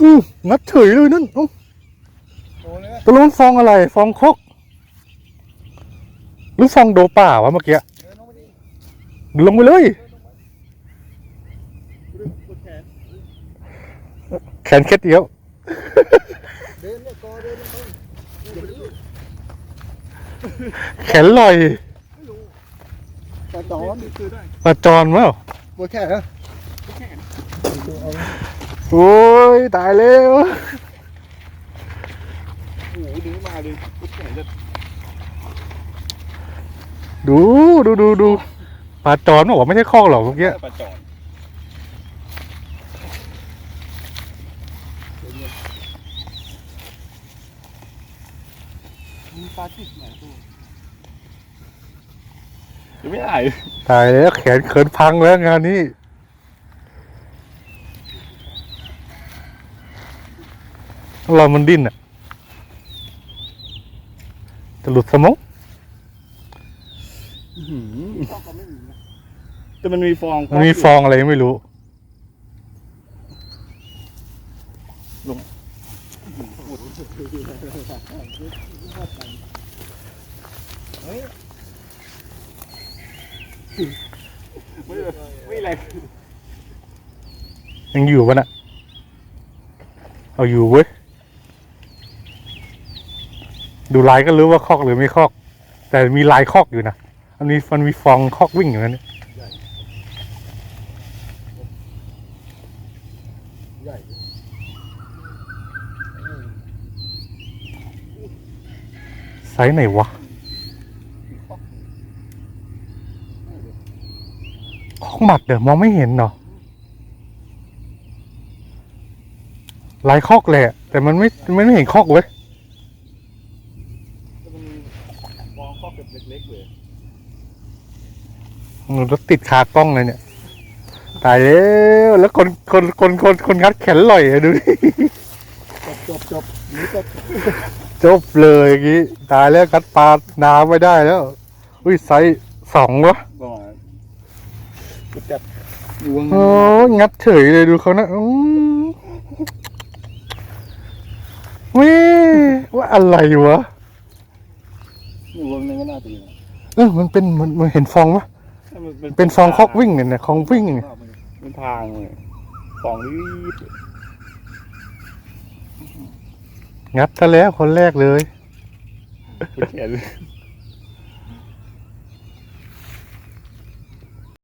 อืองัดเฉยเลยนั่นเอ้าโอ้เลยตกลงมันฟองอะไร ฟองคกหรือฟองโดป่าวะเมื่อกี้เดินลงไปดิลงไปเลยดึงกดแขนแขนเคล็ดเดียวเดินเนี่ยกอเดินลงไปอย่าไปรู้แขนลอยไม่รู้กระจอนคือได้ปลาจอนมั้งปวดแขนเหรอเอา โอ้ย ตายแล้วโอ้โหดึงมาเลยปวดแขนจะดูดูดูดูปลาจอนบอกว่าไม่ใช่คอกหรอกเมื่อกี้ปลาจอนมีปลาติดไหนตัวยังไม่หายตายแล้วแขนเขินพังแล้วงานนี้ รามันดิ้นอะ จะหลุดสมองแต่มันมีฟองมันมีฟองอะไรไม่รู้ไม่ไม่แรงยังอยู่ปะน่ะเอาอยู่เว้ย ดูลายก็รู้ว่าคอกหรือไม่คอก แต่มีลายคอกอยู่นะ อันนี้มันมีฟองคอกวิ่งอยู่นั่นนี่ใหญ่ไซส์ไหนวะคอกหมัดเดี๋ยวมองไม่เห็นเนาะลายคอกแหละ แต่มันไม่ มันไม่เห็นคอกเว้ย แต่มันมีฟ องข้อเก็บเล็กๆเลยมันรถติดคากล้องเลยเนี่ย ตายแล้วแล้วคนคนคนคนคนงัดแขนลอยอะดูดิจบจบจบนี่จบจบเลยอย่างงี้ ตายแล้วกัดปลาน้ำไม่ได้แล้ว อุ้ยไซส์สองวะประมาณกดจับอยู่วงโอ้งัดเฉยเลยดูเขานะอืมเว้ยว่าอะไรวะ อยู่วงนึงก็น่าตีนะเออมันเป็นมันมันเห็นฟองปะมันเป็นฟองคอกวิ่งเนี่ยนะคองวิ่งเนี่ยเป็นทางเลยฟองรีบงัดซะแล้วคนแรกเลยกดแขนเลย